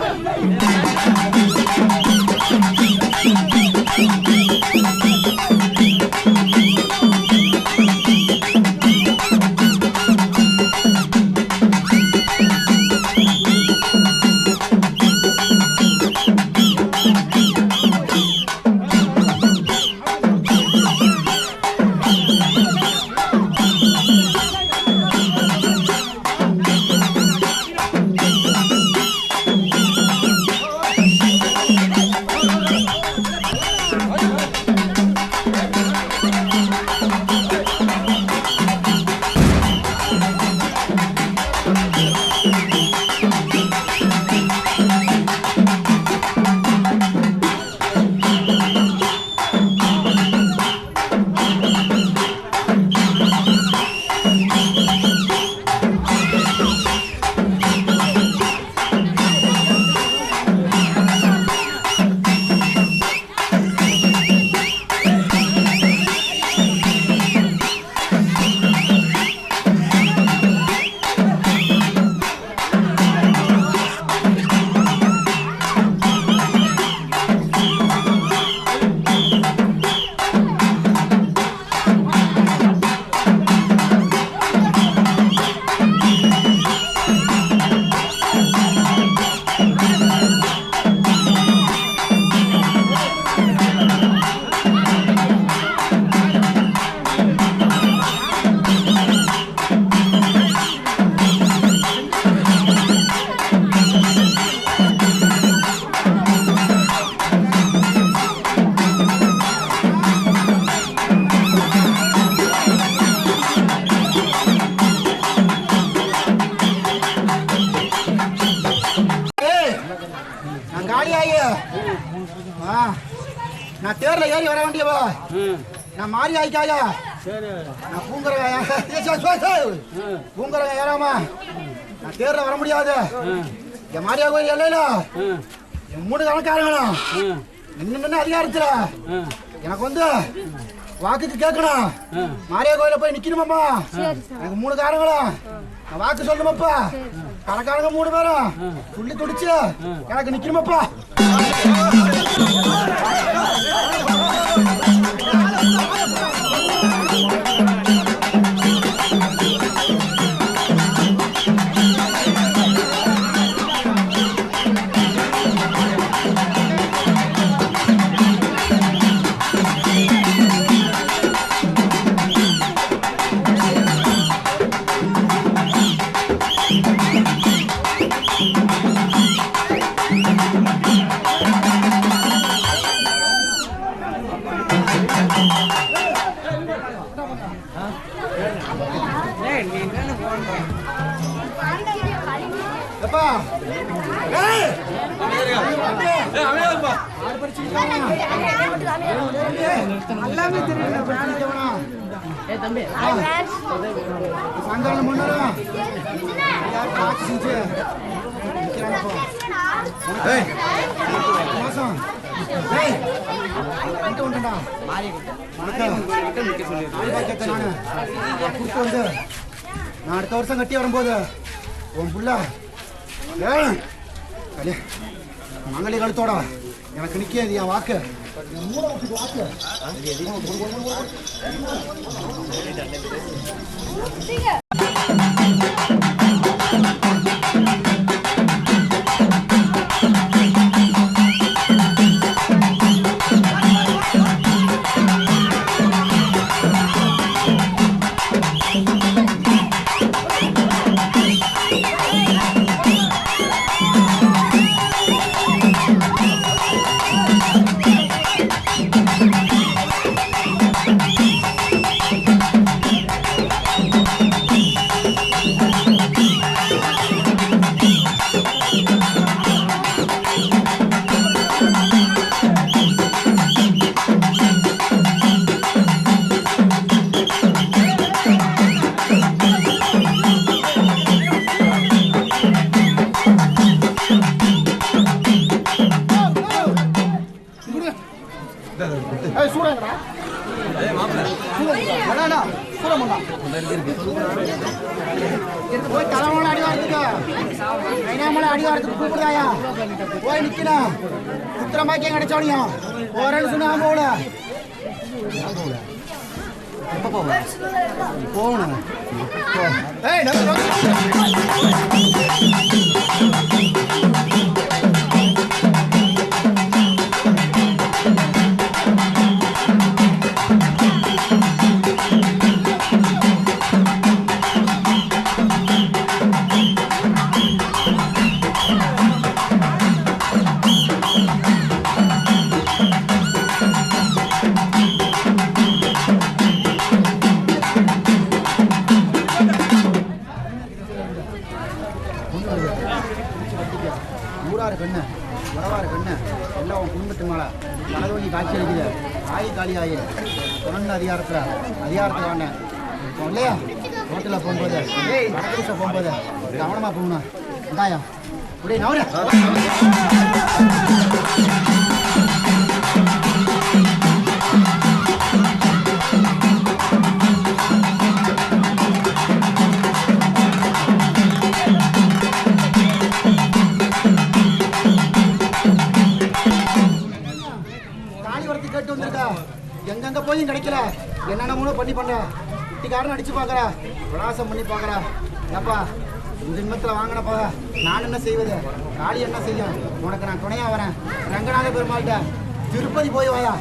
Yeah. நான் தேர்ல ஏறி வர வேண்டியவா நான் மாறி ஆயிக்காயா நான் பூங்குறவன் பூங்குறவன் ஏறாமா. நான் தேர்ல வர முடியாது. என் மாரியா கோயில் இல்லைல என் மூணு கணக்காரங்களா இன்னும் என்ன அதிகாரத்துல? எனக்கு வந்து வாக்குக்கு கேட்கணும் மாரியா கோயில போய் நிக்கணுமாப்பா. எனக்கு மூணு காரங்களா. நான் வாக்கு சொல்லணுமாப்பா. கணக்காரங்க மூணு பேரும் புள்ளி துடிச்சு. எனக்கு நிக்கணுமாப்பா? எப்பா சாயங்காலம் முன்னாடி யார் காட்சி செஞ்சு மோசம். நானு கூப்பிட்டு வந்து, நான் அடுத்த வருஷம் கட்டி வரும்போது உன் புள்ள மங்களி கழுத்தோட எனக்கு நிக்காது என் வாக்கு. ঠিক আছে போடா. எடுத்து போய் தலைமலை அடிவாரத்துக்கு கைனாமலை அடிவாரத்துக்கு கூப்பிடுதாயா போய் நிக்கணும் உத்தரமாக்கியம் கிடைச்சோனியும் போறேன்னு சொன்னா போகல போகணும் போ. ஏய் வடகிருஷ்ண போகும்போது கவனமாக போகணும் இந்தாயா அப்படியே நவரு கேட்டு வந்திருக்கா. எங்கெங்க போயும் கிடைக்கல என்னென்ன பண்ணி பண்ற. குட்டிக்காரன் அடிச்சு பார்க்கறா விளாசம் பண்ணி பார்க்கறா ஏப்பா இந்த ஜென்மத்தில் வாங்கினப்பா நான் என்ன செய்வது? காளி என்ன செய்யும்? உனக்கு நான் துணையா வரேன். ரங்கநாத பெருமாள்கிட்ட திருப்பதி போய் வாயா.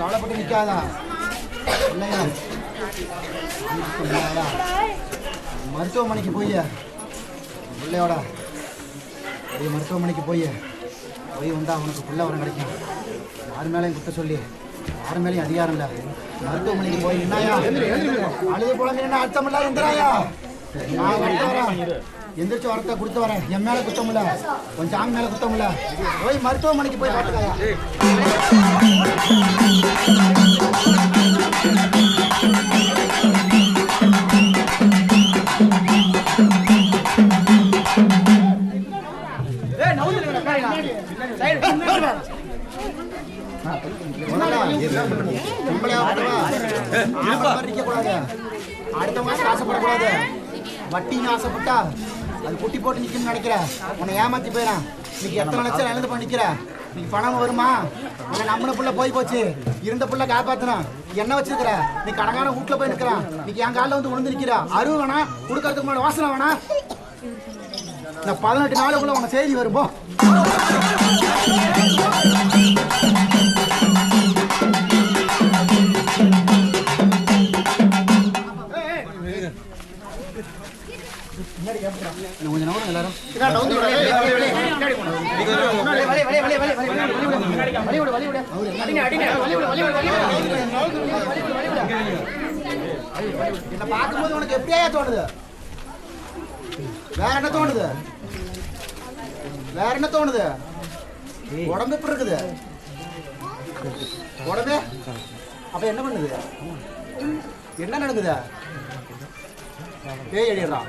கவலைப்பட்டு நிற்காதா இல்லையா மருத்துவமனைக்கு போய் பிள்ளையோட போய் மருத்துவமனைக்கு போய் போய் வந்தால் அவனுக்கு பிள்ளை வரம் கிடைக்கும் யார் மேலேயும் குத்த சொல்லி யார் மேலேயும் அதிகாரம் இல்லை மருத்துவமனைக்கு போய் என்னையா அழுது குழந்தை என்ன அர்த்தம் இல்லாத நான் வரேன் எந்திரிச்சு வரத்தை கொடுத்து வரேன். என் மேல குத்தம் இல்ல. கொஞ்சம் ஆண் மேல இல்ல. போய் மருத்துவமனைக்கு போய் பார்த்துக்காயா அடுத்த மாசம் ஆசைப்படக்கூடாது. வட்டின்னு ஆசைப்பட்டா அது குட்டி போட்டு நிக்கணும்னு நினைக்கிற. உன்னை ஏமாத்தி போயிடான் இன்னைக்கு எத்தனை லட்சம் இழந்து பண்ணிக்கிற இன்னைக்கு பணம் வருமா? இல்லை நம்மள புள்ள போய் போச்சு. இருந்த புள்ள காப்பாத்தணும் என்ன வச்சிருக்கிற? நீ கடங்கான வீட்டில் போய் நிற்கிறான் இன்னைக்கு என் காலில் வந்து விழுந்து நிக்கிற. அருவு வேணா கொடுக்கறதுக்கு முன்னாடி வாசனை வேணா. இந்த பதினெட்டு நாளுக்குள்ள உன செய்தி வரும்போ கொஞ்சம் நவரும் எல்லாரும் என்ன பார்க்கும்போது உனக்கு எப்படியா தோணுது வேற என்ன தோணுது வேற என்ன தோணுது உடம்பு எப்படி இருக்குது உடம்பு அப்ப என்ன பண்ணுது? என்ன நடக்குது? பேய் அடிடுறான்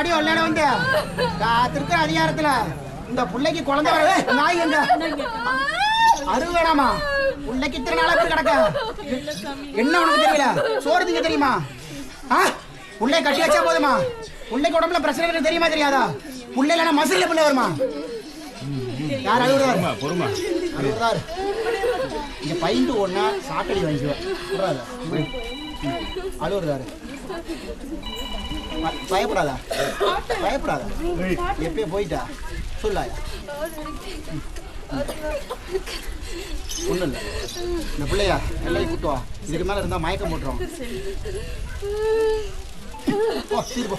தாச்சிரகாடி எல்லையில வந்து காத்திருக்கிற அதிகாரத்துல. இந்த பிள்ளைக்கு குழந்தை வர ஏய், நாய் எங்க? அருள் வேணாமா பிள்ளைக்கு இத்தனை நாளா கிடக்க? என்ன உனக்கு தெரியல? சோறு திங்க தெரியுமா? ஆ? பிள்ளை கட்டி வச்சா போதுமா? பிள்ளைக்கு உடம்புல பிரச்சனை தெரியுமா தெரியாதா? பிள்ளை இல்லைன்னா மசில பிள்ளை வருமா? யார் அழுகுறாரு? பொறுமா அழுகுறாரு. இங்க பைண்டு ஒன்னா சாக்கடி வாங்கிக்குவேன். அழுகுறாரு. பயப்படாதா. பயப்படாதா. எப்பயே போயிட்டா. சொல்லாயா ஒன்றும் இல்லை இந்த பிள்ளையா எல்லாம் கூட்டு வா. இதுக்கு மேலே இருந்தால் மயக்கம் போட்டுரும். போ.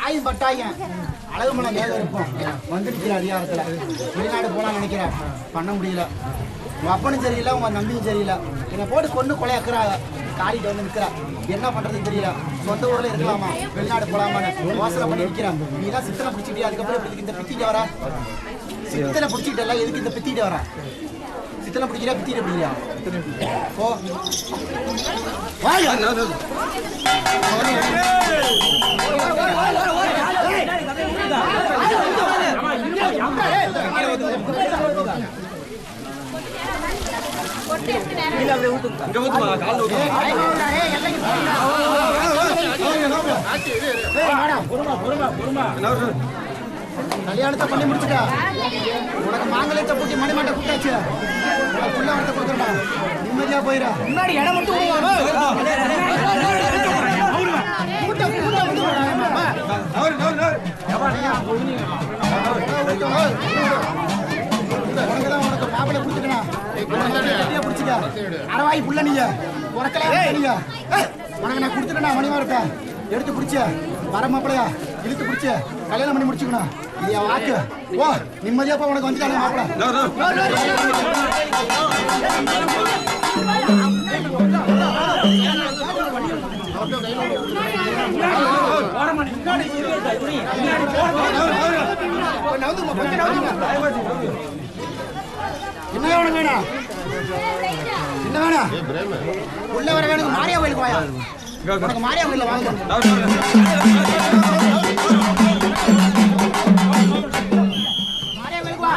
ஆயும் பட்டாயம் அழகுமலை மேல இருக்கும் வந்துருக்கிற அதிகாரத்துல வெளிநாடு போலாம் நினைக்கிறேன் பண்ண முடியல உன் அப்பனும் சரியில்லை உன் தம்பியும் சரியில்லை என்னை போட்டு கொண்டு கொலையாக்குறாங்க காலிட்டு வந்து நிற்கிறா என்ன பண்றதுன்னு தெரியல சொந்த ஊர்ல இருக்கலாமா வெளிநாடு போலாமான்னு யோசனை பண்ணி நிற்கிறேன் நீ தான் சித்தனை பிடிச்சிட்டு அதுக்கப்புறம் இந்த பித்திட்டு வர சித்தனை பிடிச்சிட்டல எதுக்கு இந்த பித்திட்டு வர சித்தனை பிடிக்கிறா பித்திட்டு பிடிக்கிறா ஓ வாங்க கல்யாணத்தை பண்ணி முடிச்சுட்டா உனக்கு மாங்கலத்தை பூட்டி மணிமாட்டை கூட்டாச்சு புள்ள வரத்தை கொடுத்துருடா நிம்மதியா போயிடா முன்னாடி இடம் மட்டும் உனக்கு மாப்பிள்ளை பிடிச்சிக்கணும் பிடிச்சிக்க அரவாய் புள்ள நீங்க உனக்கு நான் கொடுத்துட்டேன் மணிமாரத்தை எடுத்து பிடிச்ச வர மாப்பிளையா இழுத்து பிடிச்ச கல்யாணம் பண்ணி முடிச்சுக்கணும். இது என் வாக்கு ஓ நிம்மதியா போ உனக்கு வந்துட்டாங்க மாப்பிள்ள. என்ன வேணும்? என்ன வேணும்? உள்ள வர வேணும் மாரியா கோயிலுக்கு வாயா உனக்கு மாரியா கோயில வாங்க மாரியா கோயிலுக்கு வா.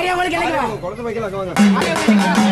என்ன வேணும்? என்ன சொல்ல உங்களுக்கு கிடைக்கும் குழந்தை வைக்கல